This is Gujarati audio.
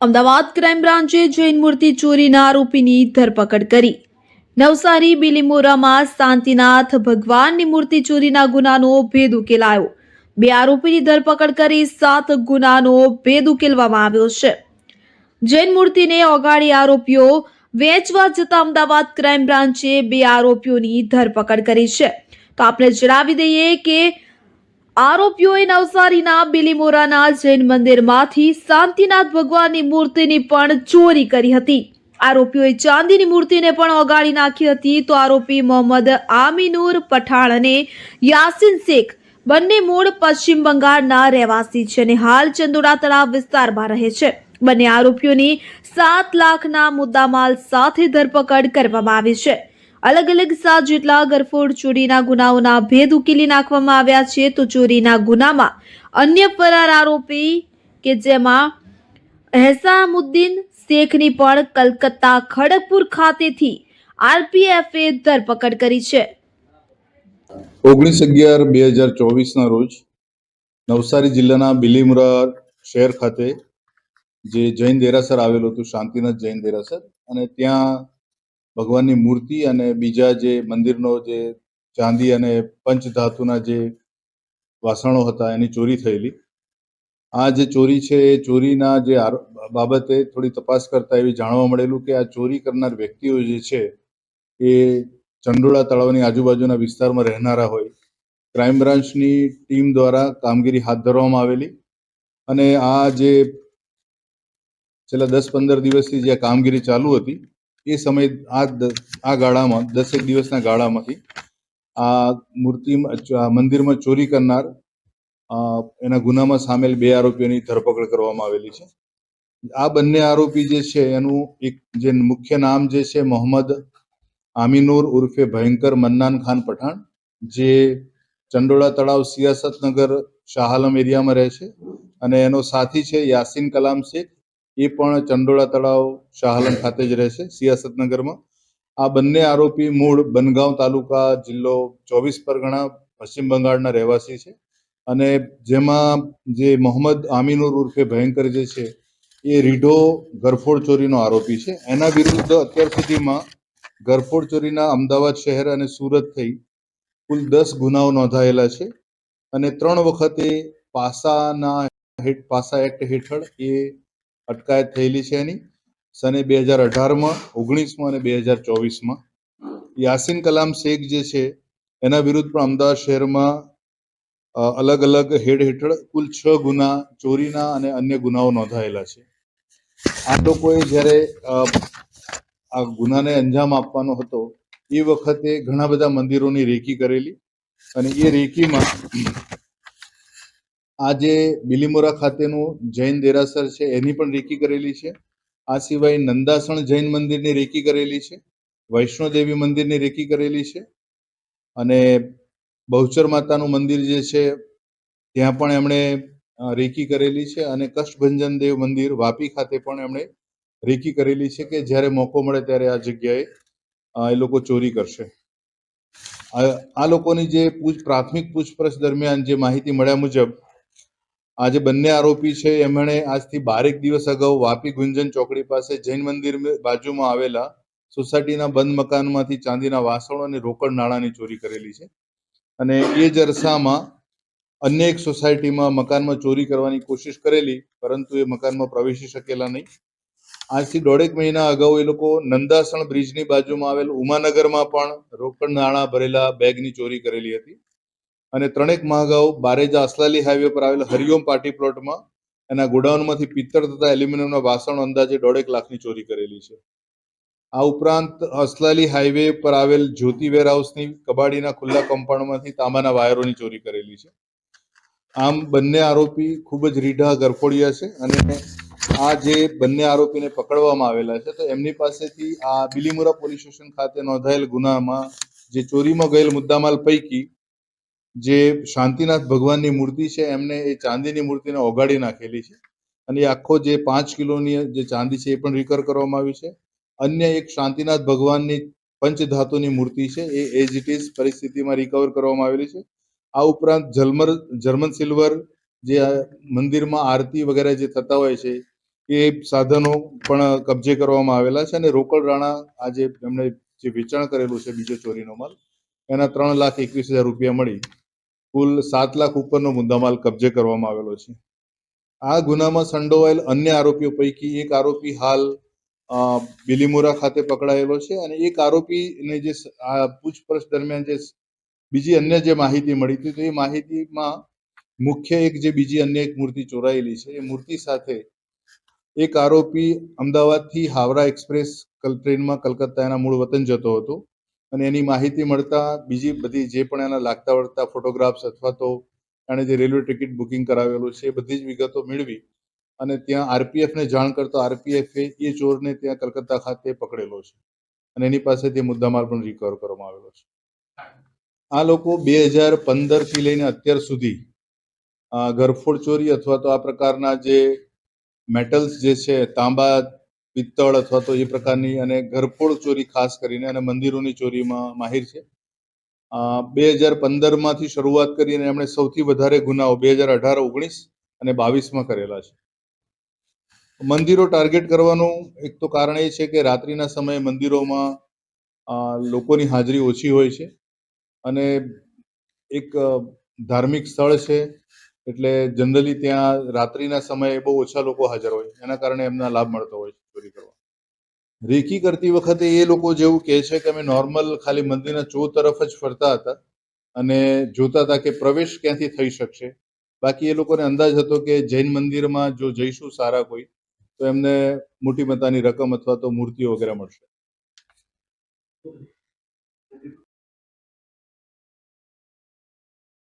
અમદાવાદ ક્રાઇમ બ્રાન્ચે જૈન મૂર્તિ ચોરીના આરોપીની ધરપકડ કરી. નવસારી, બિલીમોરામાં શાંતિનાથ ભગવાનની મૂર્તિ ચોરીના ગુનાનો ભેદ ઉકેલાયો. બે આરોપીની ધરપકડ કરી સાત ગુનાનો ભેદ ઉકેલવામાં આવ્યો છે. જૈન મૂર્તિને ઓગાળી આરોપીઓ વેચવા જતા અમદાવાદ ક્રાઇમ બ્રાન્ચે બે આરોપીઓની ધરપકડ કરી છે. તો આપણે જણાવી દઈએ કે આરોપીઓએ નવસારીના બિલીમોરાના જૈન મંદિરમાંથી શાંતિનાથ ભગવાનની મૂર્તિની પણ ચોરી કરી હતી. આરોપીઓએ ચાંદીની મૂર્તિને પણ ઓગાળી નાખી હતી તો આરોપી મોહમ્મદ આમીનુર પઠાણ અને યાસીન શેખ બંને મૂળ પશ્ચિમ બંગાળના રહેવાસી છે અને હાલ ચંદોડા તળાવ વિસ્તારમાં રહે છે. બંને આરોપીઓની સાત લાખના મુદ્દામાલ સાથે ધરપકડ કરવામાં આવી છે. અલગ અલગ સાત જેટલા ગરફોડ ચોરીના ગુનાઓના ભેદ ઉકેલી નાખવામાં આવ્યા છે. તો ચોરીના ગુનામાં અન્ય ફરાર આરોપી કે જેમાં એહસામુદ્દીન શેખની પણ કલકત્તા ખડગપુર ખાતેથી આરપીએફએ ધરપકડ કરી છે. ઓગણીસ અગિયાર બે હજાર ચોવીસના રોજ નવસારી જિલ્લાના બિલીમોરા શહેર ખાતે જે જૈન દેરાસર આવેલું હતું, શાંતિનાથ જૈન દેરાસર, અને ત્યાં ભગવાનની મૂર્તિ અને બીજા જે મંદિરનો જે ચાંદી અને પંચધાતુના જે વાસણો હતા, એની ચોરી થયેલી. આ જે ચોરી છે, એ ચોરીના જે બાબતે થોડી તપાસ કરતા એવી જાણવા મળેલું કે આ ચોરી કરનાર વ્યક્તિઓ જે છે, એ ચંડોળા તળાવની આજુબાજુના વિસ્તારમાં રહેનારા હોય. ક્રાઇમ બ્રાન્ચની ટીમ દ્વારા કામગીરી હાથ ધરવામાં આવેલી અને આ જે છેલ્લા દસ પંદર દિવસથી જે કામગીરી ચાલુ હતી એ સમય આ આ ગાળામાં, દસેક દિવસના ગાળામાંથી આ મૂર્તિ મંદિરમાં ચોરી કરનાર એના ગુનામાં સામેલ બે આરોપીઓની ધરપકડ કરવામાં આવેલી છે. આ બંને આરોપી જે છે, એનું એક જે મુખ્ય નામ જે છે, મોહમ્મદ આમીનુર ઉર્ફે ભયંકર મન્નાન ખાન પઠાણ, જે ચંડોળા તળાવ સિયાસતનગર શાહ આલમ એરિયામાં રહે છે. અને એનો સાથી છે યાસીન કલામ શેખ. એ પણ ચંડોળા તળાવ શાહલન ખાતે જ રહે છે સિયાસતનગરમાં. આ બંને આરોપી મૂળ બનગાંવ તાલુકા જિલ્લો ચોવીસ પરગણા પશ્ચિમ બંગાળના રહેવાસી છે. અને જેમાં જે મોહમ્મદ આમીનુર ઉર્ફે ભયંકર જે છે, એ રીઢો ગરફોડ ચોરીનો આરોપી છે. એના વિરુદ્ધ અત્યાર સુધીમાં ગરફોડ ચોરીના અમદાવાદ શહેર અને સુરત થઈ કુલ દસ ગુનાઓ નોંધાયેલા છે. અને ત્રણ વખતે પાસાના પાસા એક્ટ હેઠળ એ અટકાયત થયેલી છે એની. સને બે હજાર અઢારમાં, ઓગણીસમાં અને બે હજાર ચોવીસમાં. યાસીન કલામ શેખ જે છે, એના વિરુદ્ધ પણ અમદાવાદ શહેરમાં અલગ અલગ હેડ હેઠળ કુલ છ ગુના ચોરીના અને અન્ય ગુનાઓ નોંધાયેલા છે. આ લોકોએ જ્યારે આ ગુનાને અંજામ આપવાનો હતો, એ વખતે ઘણા બધા મંદિરોની રેકી કરેલી અને એ રેકીમાં આ જે બિલીમોરા ખાતેનું જૈન દેરાસર છે, એની પણ રેકી કરેલી છે. આ સિવાય નંદાસણ જૈન મંદિરની રેકી કરેલી છે વૈષ્ણોદેવી મંદિરની રેકી કરેલી છે અને બહુચર માતાનું મંદિર જે છે, ત્યાં પણ એમણે રેકી કરેલી છે અને કષ્ટભંજન દેવ મંદિર વાપી ખાતે પણ એમણે રેકી કરેલી છે કે જ્યારે મોકો મળે ત્યારે આ જગ્યાએ એ લોકો ચોરી કરશે. આ લોકોની જે પૂછ, પ્રાથમિક પૂછપરછ દરમિયાન જે માહિતી મળ્યા મુજબ આ જે બંને આરોપી છે, એમણે આજથી બારેક દિવસ અગાઉ વાપી ગુંજન ચોકડી પાસે જૈન મંદિર બાજુમાં આવેલા સોસાયટીના બંધ મકાનમાંથી ચાંદીના વાસણો અને રોકડ નાણાંની ચોરી કરેલી છે. અને એ જ અરસામાં અન્ય એક સોસાયટીમાં મકાનમાં ચોરી કરવાની કોશિશ કરેલી, પરંતુ એ મકાનમાં પ્રવેશી શકેલા નહીં. આજથી દોઢેક મહિના અગાઉ એ લોકો નંદાસણ બ્રિજની બાજુમાં આવેલ ઉમાનગરમાં પણ રોકડ નાણાં ભરેલા બેગની ચોરી કરેલી હતી. અને ત્રણેક મહાગાઓ બારેજા અસલાલી હાઈવે પર આવેલ હરિઓમ પાર્ટી પ્લોટમાં એના ગોડાઉનમાંથી પિત્તળ તથા એલ્યુમિનિયમના વાસણો અંદાજે દોઢેક લાખની ચોરી કરેલી છે. આ ઉપરાંત અસલાલી હાઈવે પર આવેલ જ્યોતિ વેરહાઉસની કબાડીના ખુલ્લા કમ્પાઉન્ડમાંથી તાંબાના વાયરોની ચોરી કરેલી છે. આમ બંને આરોપી ખૂબ જ રીઢા ગરફોડિયા છે અને આ જે બંને આરોપીને પકડવામાં આવેલા છે, તો એમની પાસેથી આ બિલીમુરા પોલીસ સ્ટેશન ખાતે નોંધાયેલ ગુનામાં જે ચોરીમાં ગયેલ મુદ્દામાલ પૈકી જે શાંતિનાથ ભગવાનની મૂર્તિ છે, એમને એ ચાંદીની મૂર્તિને ઓગાળી નાખેલી છે. અને આખો જે પાંચ કિલોની જે ચાંદી છે, એ પણ રિકવર કરવામાં આવી છે. અન્ય એક શાંતિનાથ ભગવાનની પંચધાતુની મૂર્તિ છે, એ એઝ ઇટ ઇઝ પરિસ્થિતિમાં રિકવર કરવામાં આવેલી છે. આ ઉપરાંત જલમર જર્મન સિલ્વર જે મંદિરમાં આરતી વગેરે જે થતા હોય છે, એ સાધનો પણ કબજે કરવામાં આવેલા છે. અને રોકડ રાણા આજે એમણે જે વેચાણ કરેલું છે, બીજો ચોરીનો માલ, એના ત્રણ લાખ એકવીસ હજાર રૂપિયા મળી. કુલ સાત લાખ ઉપરનો મુદ્દામાલ કબજે કરવામાં આવેલો છે. આ ગુનામાં સંડોવાયેલ અન્ય આરોપીઓ પૈકી એક આરોપી હાલ બિલીમોરા ખાતે પકડાયેલો છે અને એક આરોપીને જે આ પૂછપરછ દરમિયાન જે બીજી અન્ય જે માહિતી મળી હતી તો એ માહિતીમાં મુખ્ય એક જે બીજી અન્ય એક મૂર્તિ ચોરાયેલી છે. એ મૂર્તિ સાથે એક આરોપી અમદાવાદથી હાવરા એક્સપ્રેસ ટ્રેનમાં કલકત્તા એના મૂળ વતન જતો હતો. અને એની માહિતી મળતા બીજી બધી જે પણ એના લાગતા વળગતા ફોટોગ્રાફ્સ અથવા તો એણે જે રેલવે ટિકિટ બુકિંગ કરાવેલું છે એ બધી જ વિગતો મેળવી અને ત્યાં આરપીએફને જાણ કરતો આરપીએફે એ ચોરને ત્યાં કલકત્તા ખાતે પકડેલો છે. અને એની પાસેથી મુદ્દામાલ પણ રિકવર કરવામાં આવેલો છે. આ લોકો બે હજાર પંદરથી લઈને અત્યાર સુધી ઘરફોડ ચોરી અથવા તો આ પ્રકારના જે મેટલ્સ જે છે, તાંબા પિત્તળ અથવા તો એ પ્રકારની અને ઘરફોડ ચોરી ખાસ કરીને અને મંદિરોની ચોરીમાં માહિર છે. બે હજાર પંદરમાંથી શરૂઆત કરીને એમણે સૌથી વધારે ગુનાઓ બે હજાર અઢાર, ઓગણીસ અને બાવીસમાં કરેલા છે. મંદિરો ટાર્ગેટ કરવાનું એક તો કારણ એ છે કે રાત્રિના સમયે મંદિરોમાં લોકોની હાજરી ઓછી હોય છે અને એક ધાર્મિક સ્થળ છે એટલે જનરલી ત્યાં રાત્રિના સમયે બહુ ઓછા લોકો હાજર હોય. એના કારણે એમના લાભ મળતો હોય છે. રેકી કરતી વખતે એ લોકો જેવું કહે છે કે અમે નોર્મલ ખાલી મંદિરના ચો તરફ જ ફરતા હતા અને જોતા હતા કે પ્રવેશ ક્યાંથી થઈ શકશે. બાકી એ લોકોને અંદાજ હતો કે જૈન મંદિરમાં જો જઈશું સારા કોઈ, તો એમને મોટી મતાની રકમ અથવા તો મૂર્તિઓ વગેરે મળશે.